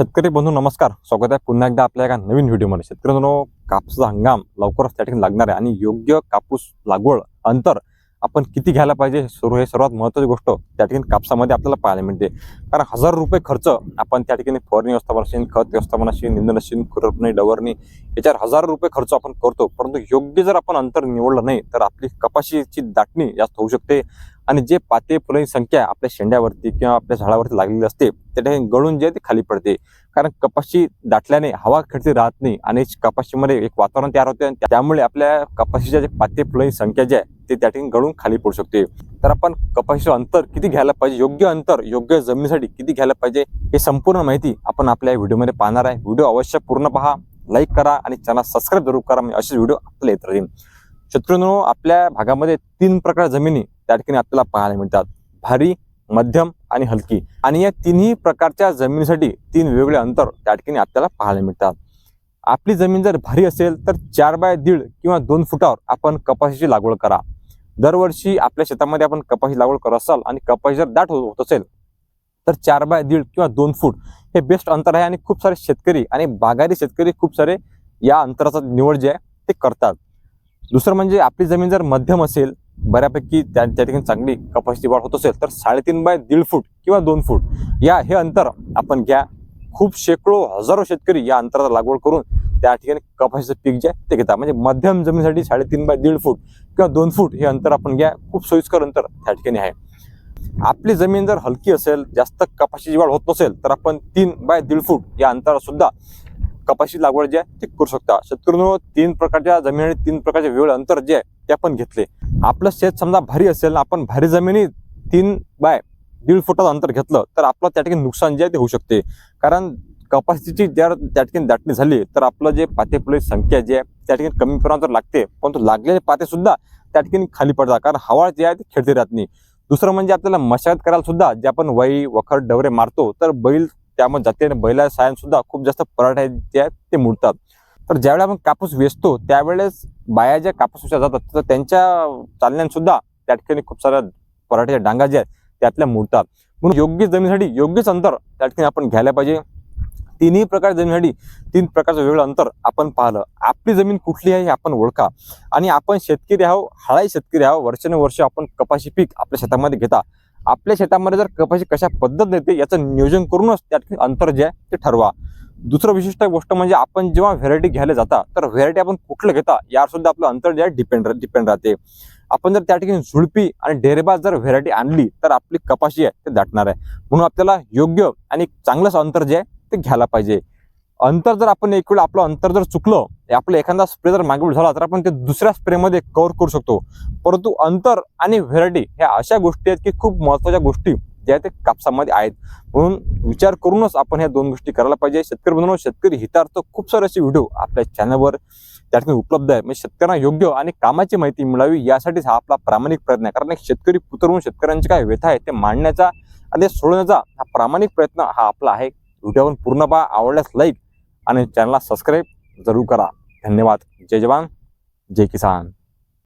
शेतकरी बंधू नमस्कार. स्वागत आहे पुन्हा एकदा आपल्या एका नवीन व्हिडिओमध्ये. शेतकरी बंधू कापसाचा हंगाम लवकरच त्या ठिकाणी लागणार आहे आणि योग्य कापूस लागवड अंतर आपण किती घ्यायला पाहिजे सुरू हे सर्वात महत्त्वाची गोष्ट त्या ठिकाणी कापसामध्ये आपल्याला पाहायला मिळते. कारण हजार रुपये खर्च आपण त्या ठिकाणी फवारणी व्यवस्थापन असेल खत व्यवस्थापन असेल निंदन असेल खुरपणी डवरणी याच्यावर हजार रुपये खर्च आपण करतो. परंतु योग्य जर आपण अंतर निवडलं नाही तर आपली कपाशीची दाटणी जास्त होऊ शकते. आणि जे पाते फुलांची संख्या आपल्या शेंड्यावरती किंवा आपल्या झाडावरती लागलेली असते त्या ठिकाणी गळून जे आहे ते खाली पडते. कारण कपाशी दाटल्याने हवा खेळती राहत नाही आणि कपाशीमध्ये एक वातावरण तयार होते आणि त्यामुळे आपल्या कपाशीच्या जे पाते फुलांची संख्या जी आहे ते त्या ठिकाणी गळून खाली पडू शकते. तर आपण कपाशीचं अंतर किती घ्यायला पाहिजे? योग्य अंतर योग्य जमिनीसाठी किती घ्यायला पाहिजे? हे संपूर्ण माहिती आपण आपल्या व्हिडिओमध्ये पाहणार आहे. व्हिडिओ अवश्य पूर्ण पहा लाईक करा आणि चॅनल सबस्क्राईब जरूर करा म्हणजे असेच व्हिडिओ आपल्याला येत राहील. शत्रुनो आपल्या भागामध्ये तीन प्रकार जमिनी त्या ठिकाणी आपल्याला पाहायला मिळतात. भारी मध्यम आणि हलकी. आणि या तिन्ही प्रकारच्या जमिनीसाठी तीन वेगवेगळे अंतर त्या ठिकाणी आपल्याला पाहायला मिळतात. आपली जमीन जर भारी असेल तर चार बाय दीड किंवा दोन फुटावर आपण कपाशीची लागवड करा. दरवर्षी आपल्या शेतामध्ये आपण कपाशी लागवड करत असाल आणि कपाशी जर दाट होत असेल तर चार बाय दीड किंवा दोन फूट हे बेस्ट अंतर आहे आणि खूप सारे शेतकरी आणि बागायती शेतकरी खूप सारे या अंतराचा निवड जे आहे ते करतात. दुसरं म्हणजे आपली जमीन जर मध्यम असेल बऱ्यापैकी त्या त्या ठिकाणी चांगली कपाशीची वाढ होत असेल तर साडेतीन बाय दीड फूट किंवा दोन फूट या हे अंतर आपण घ्या. खूप शेकडो हजारो शेतकरी या अंतराचा लागवड करून त्या ठिकाणी कपाशीचं पीक जे आहे ते घेतात. म्हणजे मध्यम जमिनीसाठी साडेतीन बाय दीड फूट किंवा दोन फूट हे अंतर आपण घ्या. खूप सोयीस्कर अंतर त्या ठिकाणी आहे. आपली जमीन जर हलकी असेल जास्त कपाशीची वाढ होत नसेल तर आपण तीन बाय दीड फूट या अंतरात सुद्धा कपाशी लागवड जी आहे ती करू शकता. शेतकऱ्यांनो तीन प्रकारच्या जमीन आणि तीन प्रकारचे वेळ अंतर जे आहे ते आपण घेतले. आपलं शेत समजा भारी असेल आपण भारी जमिनी तीन बाय दीड फुटाचं अंतर घेतलं तर आपलं त्या ठिकाणी नुकसान जे आहे ते होऊ शकते. कारण कपाशीची जर त्या ठिकाणी दाटणी झाली तर आपलं जे पाते फुलाची संख्या जी आहे त्या ठिकाणी कमी प्रमाणात लागते परंतु लागलेले पातेसुद्धा त्या ठिकाणी खाली पडतात. कारण हवा जे आहे ते खेळते राहत नाही. दुसरं म्हणजे आपल्याला मशागत करायला सुद्धा जे आपण वाई वखर डवरे मारतो तर बैल त्यामध्ये जाते आणि बैला सायन सुद्धा खूप जास्त पराठे जे आहेत ते मुडतात तर ज्यावेळेला आपण कापूस वेचतो त्यावेळेस बाया ज्या कापूस वेचल्या जातात तर त्यांच्या चालण्यात सुद्धा त्या ठिकाणी खूप साऱ्या पराठ्याच्या डांगा ज्या आहेत त्यातल्या मुडतात म्हणून योग्य जमिनीसाठी योग्यच अंतर त्या ठिकाणी आपण घ्यायला पाहिजे. तिन्ही प्रकार जमिनीसाठी तीन प्रकारचं वेगळं अंतर आपण पाहिलं. आपली जमीन कुठली आहे हे आपण ओळखा. आणि आपण शेतकरी आहो हळाई शेतकरी आहो वर्षानुवर्ष आपण कपाशी पीक आपल्या शेतामध्ये घेता. आपल्या शेतामध्ये जर कपाशी कशा पद्धत देते याचं नियोजन करूनच त्या ठिकाणी अंतर जे आहे ते ठरवा. दुसरं विशिष्ट गोष्ट म्हणजे आपण जेव्हा व्हेरायटी घ्यायला जाता तर व्हेरायटी आपण कुठलं घेता यावर सुद्धा आपलं अंतर जे आहे डिपेंड डिपेंड राहते. आपण जर त्या ठिकाणी झुडपी आणि डेरेबाज जर व्हेरायटी आणली तर आपली कपाशी आहे ते दाटणार आहे. म्हणून आपल्याला योग्य आणि चांगलंच अंतर जे आहे ते घ्यायला पाहिजे. अंतर जर आपण एक वेळ आपलं अंतर जर चुकलं आपलं एखादा स्प्रे जर मागवड झाला तर आपण ते दुसऱ्या स्प्रेमध्ये कव्हर करू शकतो. परंतु अंतर आणि व्हेरायटी ह्या अशा गोष्टी आहेत की खूप महत्त्वाच्या गोष्टी. ज्या ते कापसामध्ये आहेत. म्हणून विचार करूनच आपण ह्या दोन गोष्टी करायला पाहिजे. शेतकरी बनवून शेतकरी हितार्थ खूप सारे असे व्हिडिओ आपल्या चॅनलवर त्या ठिकाणी उपलब्ध आहे म्हणजे शेतकऱ्यांना योग्य आणि कामाची माहिती मिळावी यासाठीच हा आपला प्रामाणिक प्रयत्न आहे. कारण एक शेतकरी म्हणून शेतकऱ्यांचे काय व्यथा आहे ते मांडण्याचा आणि सोडण्याचा सोडवण्याचा हा प्रामाणिक प्रयत्न हा आपला आहे. व्हिडिओवर पूर्ण पहा. आवडल्यास लाईक आणि चॅनलला सबस्क्राईब जरूर करा. धन्यवाद. जय जवान. जय किसान.